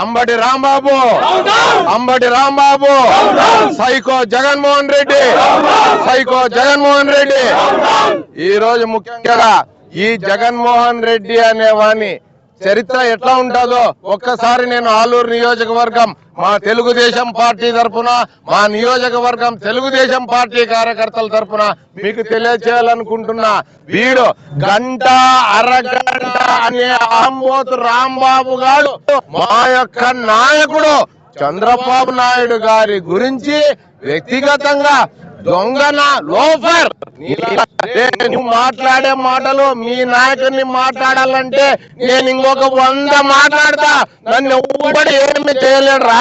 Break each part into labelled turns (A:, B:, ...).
A: Ambati Rambabu. Ambati Rambabu. Psycho Jaganmohan Reddy. Psycho Jaganmohan Reddy. ఈ రోజు ముఖ్యంగా ఈ జగన్మోహన్ రెడ్డి అనే వాణ్ణి చరిత్ర ఎట్లా ఉంటుందో ఒక్కసారి నేను ఆలూరు నియోజకవర్గం మా తెలుగుదేశం పార్టీ తరఫున మా నియోజకవర్గం తెలుగుదేశం పార్టీ కార్యకర్తల తరఫున మీకు తెలియచేయాలనుకుంటున్నా. వీడు గంట అరగంట అనే ఆంబోతు రాంబాబు గారు మా యొక్క నాయకుడు చంద్రబాబు నాయుడు గారి గురించి వ్యక్తిగతంగా దొంగన లోఫర్? నువ్వు మాట్లాడే మాటలు మీ నాయకుడిని మాట్లాడాలంటే నేను ఇంకొక వంద మాట్లాడతా. నన్ను ఎవ్వడు ఏమి చేయలేడురా.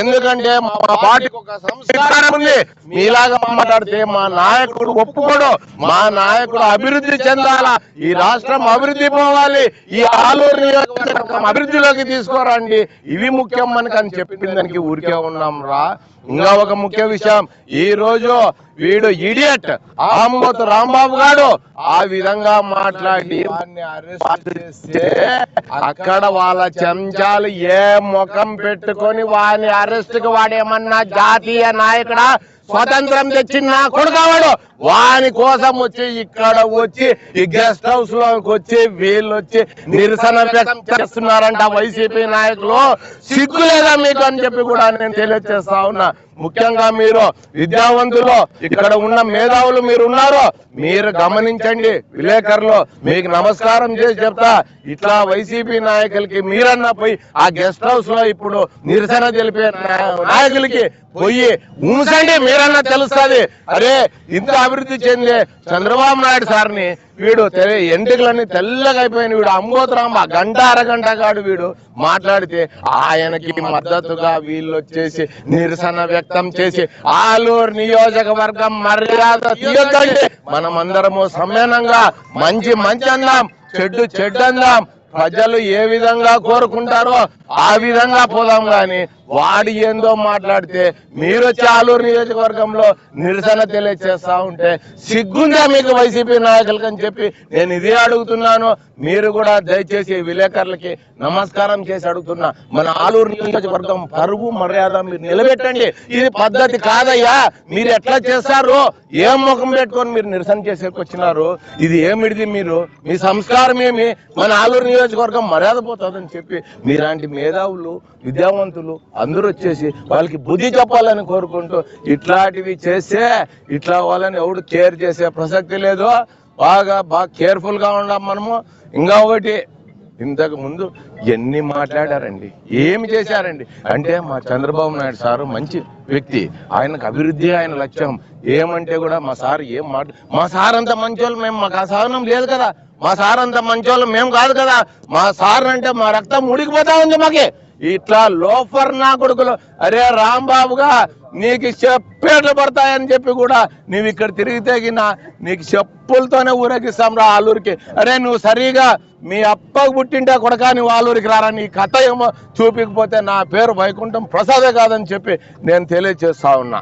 A: ఎందుకంటే మా పార్టీకి ఒక సంస్కారం ఉంది. మీలాగా మాట్లాడితే మా నాయకుడు ఒప్పుకోడు. మా నాయకుడు అభివృద్ధి చెందాలా. ఈ రాష్ట్రం అభివృద్ధి పోవాలి. ఈ ఆలూరు నియోజకవర్గం అభివృద్ధిలోకి తీసుకోరండి. ఇవి ముఖ్యం మనకి అని చెప్పిన దానికి ఊరికే ఉన్నాం రా ఇంకా ఒక ముఖ్య విషయం. ఈ రోజు వీడు ఇడియట్ ఆంబోతు రాంబాబు గారు ఆ విధంగా మాట్లాడి అక్కడ వాళ్ళ చెంచాలు ఏ ముఖం పెట్టుకొని వాని అరెస్ట్కి వాడేమన్నా జాతీయ నాయకుడా? స్వతంత్రం తెచ్చిన నా కొడుకవాడు వాని కోసం వచ్చి ఇక్కడ వచ్చి ఈ గెస్ట్ హౌస్లోకి వచ్చి వీళ్ళు వచ్చి నిరసన వ్యక్తం చేస్తున్నారంట వైసీపీ నాయకులు. సిగ్గు లేదా మీకు అని చెప్పి కూడా నేను తెలియజేస్తా ఉన్నా. ముఖ్యంగా మీరు విద్యావంతులు ఇక్కడ ఉన్న మేధావులు మీరు ఉన్నారు మీరు గమనించండి విలేకరులు మీకు నమస్కారం చేసి చెప్తా ఇట్లా వైసీపీ నాయకులకి మీరన్నా పోయి ఆ గెస్ట్ హౌస్లో ఇప్పుడు నిరసన తెలిపే నాయకులకి పోయి ఉంచండి మీరన్నా తెలుస్తుంది. అరే ఇంత అభివృద్ధి చెందే చంద్రబాబు నాయుడు సార్ని వీడు తెలియ ఎంట్రుకలన్నీ తెల్లగా అయిపోయిన వీడు ఆ గంట అరగంట కాడు వీడు. మాట్లాడితే ఆయనకి మద్దతుగా వీళ్ళు వచ్చేసి నిరసన వ్యక్తం చేసి ఆలూరు నియోజకవర్గం మర్యాద తీయొద్దండి. మనమందరము సమ్మేళనంగా మంచి మంచి అందాం చెడ్డు చెడ్డు అందాం ప్రజలు ఏ విధంగా కోరుకుంటారో ఆ విధంగా పోదాం గాని వాడు ఏందో మాట్లాడితే మీరు వచ్చి ఆలూరు నియోజకవర్గంలో నిరసన తెలియచేస్తా ఉంటే సిగ్గుందా మీకు వైసీపీ నాయకులకు అని చెప్పి నేను ఇదే అడుగుతున్నాను. మీరు కూడా దయచేసి విలేకరులకి నమస్కారం చేసి అడుగుతున్నా. మన ఆలూరు నియోజకవర్గం పరుగు మర్యాద మీరు నిలబెట్టండి. ఇది పద్ధతి కాదయ్యా. మీరు ఎట్లా చేస్తారు ఏం ముఖం పెట్టుకొని మీరు నిరసన చేసేకి వచ్చినారు ఇది ఏమిటిది మీరు? మీ సంస్కారం ఏమి? మన ఆలూరు నియోజకవర్గం మర్యాద పోతుందని చెప్పి మీలాంటి మేధావులు విద్యావంతులు అందరూ వచ్చేసి వాళ్ళకి బుద్ధి చెప్పాలని కోరుకుంటూ ఇట్లాంటివి చేస్తే ఇట్లా వాళ్ళని ఎవడు కేర్ చేసే ప్రసక్తి లేదు బాగా బాగా కేర్ఫుల్గా ఉండాం మనము. ఇంకా ఒకటి ఇంతకు ముందు ఎన్ని మాట్లాడారండి? ఏమి చేశారండి? అంటే మా చంద్రబాబు నాయుడు సారు మంచి వ్యక్తి. ఆయనకు అభివృద్ధి ఆయన లక్ష్యం. ఏమంటే కూడా మా సార్ ఏం మాట మా సార్ అంత మంచోళ్ళు మేము మాకు అసహనం లేదు కదా. మా సార్ అంత మంచోళ్ళు మేము కాదు కదా. మా సార్ అంటే మా రక్తం ఉడికిపోతా ఉంది మాకే. ఇట్లా లోఫర్ నా కొడుకులు. అరే రాంబాబుగా నీకు చెప్పేట్లు పడతాయని చెప్పి కూడా నువ్వు ఇక్కడ తిరిగితే గిన నీకు చెప్పులతోనే ఊరేగిస్తాం రా ఆలూరికి అరే నువ్వు సరిగా మీ అప్పకు పుట్టింటే కొడక నువ్వు ఆలూరికి రారా నీ కథ ఏమో చూపించకపోతే నా పేరు వైకుంఠం ప్రసాదే కాదని చెప్పి నేను తెలియజేస్తా ఉన్నా.